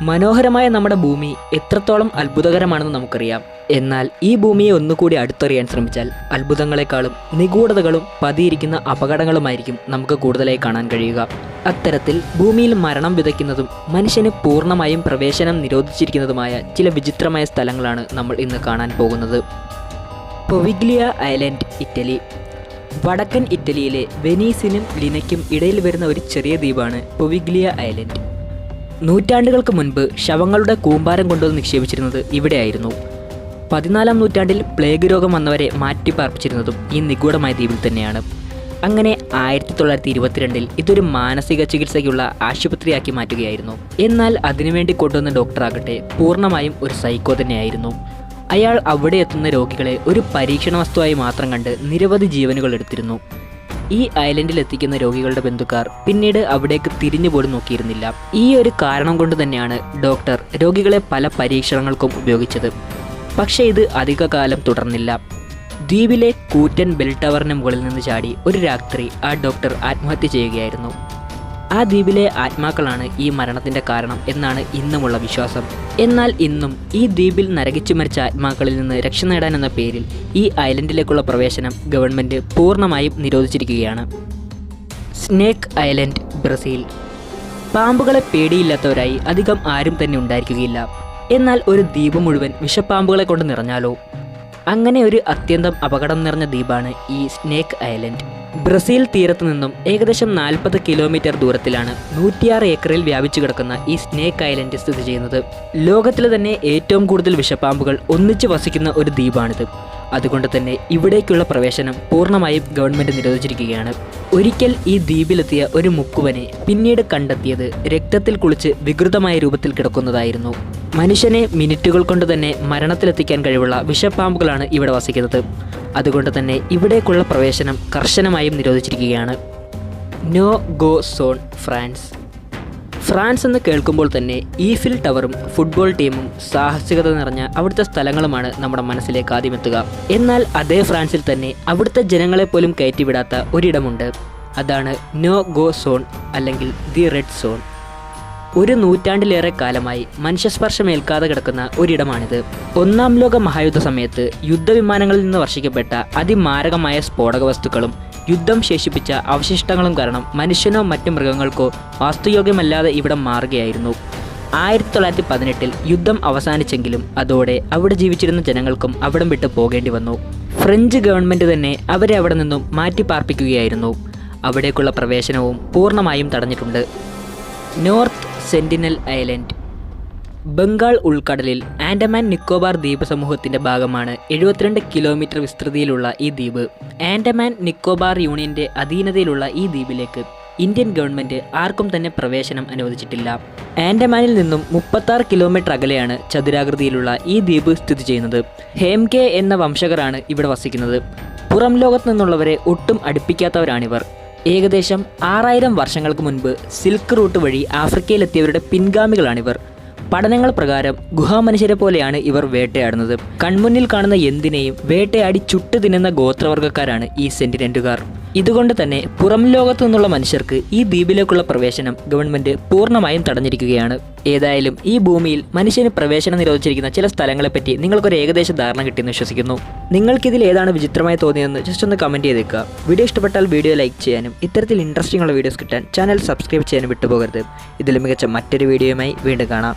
മനോഹരമായ നമ്മുടെ ഭൂമി എത്രത്തോളം അത്ഭുതകരമാണെന്ന് നമുക്കറിയാം. എന്നാൽ ഈ ഭൂമിയെ ഒന്നുകൂടി അടുത്തറിയാൻ ശ്രമിച്ചാൽ അത്ഭുതങ്ങളെക്കാളും നിഗൂഢതകളും പതിയിരിക്കുന്ന അപകടങ്ങളുമായിരിക്കും നമുക്ക് കൂടുതലായി കാണാൻ കഴിയുക. അത്തരത്തിൽ ഭൂമിയിൽ മരണം വിതയ്ക്കുന്നതും മനുഷ്യന് പൂർണമായും പ്രവേശനം നിരോധിച്ചിരിക്കുന്നതുമായ ചില വിചിത്രമായ സ്ഥലങ്ങളാണ് നമ്മൾ ഇന്ന് കാണാൻ പോകുന്നത്. Poveglia island Italy. വടക്കൻ ഇറ്റലിയിലെ വെനീസിനും ലിനയ്ക്കും ഇടയിൽ വരുന്ന ഒരു ചെറിയ ദ്വീപാണ് പൊവിഗ്ലിയ ഐലൻഡ്. നൂറ്റാണ്ടുകൾക്ക് മുൻപ് ശവങ്ങളുടെ കൂമ്പാരം കൊണ്ടുവന്ന് നിക്ഷേപിച്ചിരുന്നത് ഇവിടെയായിരുന്നു. പതിനാലാം നൂറ്റാണ്ടിൽ പ്ലേഗ് രോഗം വന്നവരെ മാറ്റി പാർപ്പിച്ചിരുന്നതും ഈ നിഗൂഢമായ ദ്വീപിൽ തന്നെയാണ്. അങ്ങനെ ആയിരത്തി തൊള്ളായിരത്തി ഇരുപത്തിരണ്ടിൽ ഇതൊരു മാനസിക ചികിത്സയ്ക്കുള്ള ആശുപത്രിയാക്കി മാറ്റുകയായിരുന്നു. എന്നാൽ അതിനുവേണ്ടി കൊണ്ടുവന്ന ഡോക്ടറാകട്ടെ പൂർണമായും ഒരു സൈക്കോ തന്നെയായിരുന്നു. അയാൾ അവിടെ എത്തുന്ന രോഗികളെ ഒരു പരീക്ഷണ വസ്തുവായി മാത്രം കണ്ട് നിരവധി ജീവനുകൾ എടുത്തിരുന്നു. ഈ ഐലൻഡിൽ എത്തിക്കുന്ന രോഗികളുടെ ബന്ധുക്കാർ പിന്നീട് അവിടേക്ക് തിരിഞ്ഞു പോലും നോക്കിയിരുന്നില്ല. ഈ ഒരു കാരണം കൊണ്ട് തന്നെയാണ് ഡോക്ടർ രോഗികളെ പല പരീക്ഷണങ്ങൾക്കും ഉപയോഗിച്ചത്. പക്ഷേ ഇത് അധികകാലം തുടർന്നില്ല. ദ്വീപിലെ കൂറ്റൻ ബെൽ ടവറിന് മുകളിൽ നിന്ന് ചാടി ഒരു രാത്രി ആ ഡോക്ടർ ആത്മഹത്യ ചെയ്യുകയായിരുന്നു. ആ ദ്വീപിലെ ആത്മാക്കളാണ് ഈ മരണത്തിന്റെ കാരണം എന്നാണ് ഇന്നുമുള്ള വിശ്വാസം. എന്നാൽ ഇന്നും ഈ ദ്വീപിൽ നരകിച്ചു മരിച്ച ആത്മാക്കളിൽ നിന്ന് രക്ഷ നേടാൻ എന്ന പേരിൽ ഈ ഐലൻഡിലേക്കുള്ള പ്രവേശനം ഗവൺമെന്റ് പൂർണമായും നിരോധിച്ചിരിക്കുകയാണ്. Snake island Brazil. പാമ്പുകളെ പേടിയില്ലാത്തവരായി അധികം ആരും തന്നെ ഉണ്ടായിരിക്കുകയില്ല. എന്നാൽ ഒരു ദ്വീപ് മുഴുവൻ വിഷപ്പാമ്പുകളെ കൊണ്ട് നിറഞ്ഞാലോ? അങ്ങനെ ഒരു അത്യന്തം അപകടം നിറഞ്ഞ ദ്വീപാണ് ഈ സ്നേക്ക് ഐലൻഡ്. ബ്രസീൽ തീരത്തു നിന്നും ഏകദേശം നാൽപ്പത് കിലോമീറ്റർ ദൂരത്തിലാണ് നൂറ്റിയാറ് ഏക്കറിൽ വ്യാപിച്ചു കിടക്കുന്ന ഈ സ്നേക്ക് ഐലൻഡ് സ്ഥിതി ചെയ്യുന്നത്. ലോകത്തിലെ തന്നെ ഏറ്റവും കൂടുതൽ വിഷപ്പാമ്പുകൾ ഒന്നിച്ച് വസിക്കുന്ന ഒരു ദ്വീപാണിത്. അതുകൊണ്ട് തന്നെ ഇവിടേക്കുള്ള പ്രവേശനം പൂർണമായും ഗവൺമെന്റ് നിരോധിച്ചിരിക്കുകയാണ്. ഒരിക്കൽ ഈ ദ്വീപിലെത്തിയ ഒരു മുക്കുവനെ പിന്നീട് കണ്ടെത്തിയത് രക്തത്തിൽ കുളിച്ച് വികൃതമായ രൂപത്തിൽ കിടക്കുന്നതായിരുന്നു. മനുഷ്യനെ മിനിറ്റുകൾ കൊണ്ട് തന്നെ മരണത്തിലെത്തിക്കാൻ കഴിവുള്ള വിഷപ്പാമ്പുകളാണ് ഇവിടെ വസിക്കുന്നത്. അതുകൊണ്ട് തന്നെ ഇവിടേക്കുള്ള പ്രവേശനം കർശനമായും നിരോധിച്ചിരിക്കുകയാണ്. No go zone France. France എന്ന് കേൾക്കുമ്പോൾ തന്നെ ഈഫിൽ ടവറും ഫുട്ബോൾ ടീമും സാഹസികത നിറഞ്ഞ അവിടുത്തെ സ്ഥലങ്ങളുമാണ് നമ്മുടെ മനസ്സിലേക്ക് ആദ്യമെത്തുക എന്നാൽ അതേ ഫ്രാൻസിൽ തന്നെ അവിടുത്തെ ജനങ്ങളെ പോലും കയറ്റിവിടാത്ത ഒരിടമുണ്ട്. അതാണ് നോ ഗോ സോൺ അല്ലെങ്കിൽ ദി റെഡ് സോൺ. ഒരു നൂറ്റാണ്ടിലേറെ കാലമായി മനുഷ്യസ്പർശമേൽക്കാതെ കിടക്കുന്ന ഒരിടമാണിത്. ഒന്നാം ലോക മഹായുദ്ധ സമയത്ത് യുദ്ധവിമാനങ്ങളിൽ നിന്ന് വർഷിക്കപ്പെട്ട അതിമാരകമായ സ്ഫോടക വസ്തുക്കളും യുദ്ധം ശേഷിപ്പിച്ച അവശിഷ്ടങ്ങളും കാരണം മനുഷ്യനോ മറ്റു മൃഗങ്ങൾക്കോ വാസ്തുയോഗ്യമല്ലാതെ ഇവിടം മാറുകയായിരുന്നു. ആയിരത്തി തൊള്ളായിരത്തി പതിനെട്ടിൽ യുദ്ധം അവസാനിച്ചെങ്കിലും അതോടെ അവിടെ ജീവിച്ചിരുന്ന ജനങ്ങൾക്കും അവിടം വിട്ടു പോകേണ്ടി വന്നു. ഫ്രഞ്ച് ഗവൺമെന്റ് തന്നെ അവരെ അവിടെ നിന്നും മാറ്റി പാർപ്പിക്കുകയായിരുന്നു അവിടേക്കുള്ള പ്രവേശനവും പൂർണമായും തടഞ്ഞിട്ടുണ്ട്. നോർത്ത് സെന്റിനൽ ഐലൻഡ് ബംഗാൾ ഉൾക്കടലിൽ ആൻഡമാൻ നിക്കോബാർ ദ്വീപ് സമൂഹത്തിന്റെ ഭാഗമാണ് എഴുപത്തിരണ്ട് കിലോമീറ്റർ വിസ്തൃതിയിലുള്ള ഈ ദ്വീപ്. ആൻഡമാൻ നിക്കോബാർ യൂണിയന്റെ അധീനതയിലുള്ള ഈ ദ്വീപിലേക്ക് ഇന്ത്യൻ ഗവൺമെന്റ് ആർക്കും തന്നെ പ്രവേശനം അനുവദിച്ചിട്ടില്ല. ആൻഡമാനിൽ നിന്നും മുപ്പത്താറ് കിലോമീറ്റർ അകലെയാണ് ചതുരാകൃതിയിലുള്ള ഈ ദ്വീപ് സ്ഥിതി ചെയ്യുന്നത്. ഹേംകെ എന്ന വംശകരാണ് ഇവിടെ വസിക്കുന്നത്. പുറം ലോകത്ത് നിന്നുള്ളവരെ ഒട്ടും അടുപ്പിക്കാത്തവരാണിവർ. ഏകദേശം ആറായിരം വർഷങ്ങൾക്ക് മുൻപ് സിൽക്ക് റൂട്ട് വഴി ആഫ്രിക്കയിലെത്തിയവരുടെ പിൻഗാമികളാണിവർ. പഠനങ്ങൾ പ്രകാരം ഗുഹാമനുഷ്യരെ പോലെയാണ് ഇവർ വേട്ടയാടുന്നത്. കൺമുന്നിൽ കാണുന്ന എന്തിനേയും വേട്ടയാടി ചുട്ടു തിന്നുന്ന ഗോത്രവർഗക്കാരാണ് ഈ സെന്റിനെന്റുകാർ. ഇതുകൊണ്ട് തന്നെ പുറം ലോകത്തു നിന്നുള്ള മനുഷ്യർക്ക് ഈ ദ്വീപിലേക്കുള്ള പ്രവേശനം ഗവൺമെന്റ് പൂർണമായും തടഞ്ഞിരിക്കുകയാണ്. ഏതായാലും ഈ ഭൂമിയിൽ മനുഷ്യന് പ്രവേശനം നിരോധിച്ചിരിക്കുന്ന ചില സ്ഥലങ്ങളെപ്പറ്റി നിങ്ങൾക്കൊരു ഏകദേശ ധാരണ കിട്ടിയെന്ന് വിശ്വസിക്കുന്നു. നിങ്ങൾക്കിതിൽ ഏതാണ് വിചിത്രമായി തോന്നിയതെന്ന് ജസ്റ്റ് ഒന്ന് കമന്റ് ചെയ്തേക്കുക. വീഡിയോ ഇഷ്ടപ്പെട്ടാൽ വീഡിയോ ലൈക്ക് ചെയ്യാനും ഇത്തരത്തിൽ ഇൻട്രസ്റ്റിംഗ് ഉള്ള വീഡിയോസ് കിട്ടാൻ ചാനൽ സബ്സ്ക്രൈബ് ചെയ്യാനും വിട്ടുപോകരുത്. ഇതിൽ മികച്ച മറ്റൊരു വീഡിയോയുമായി വീണ്ടും കാണാം.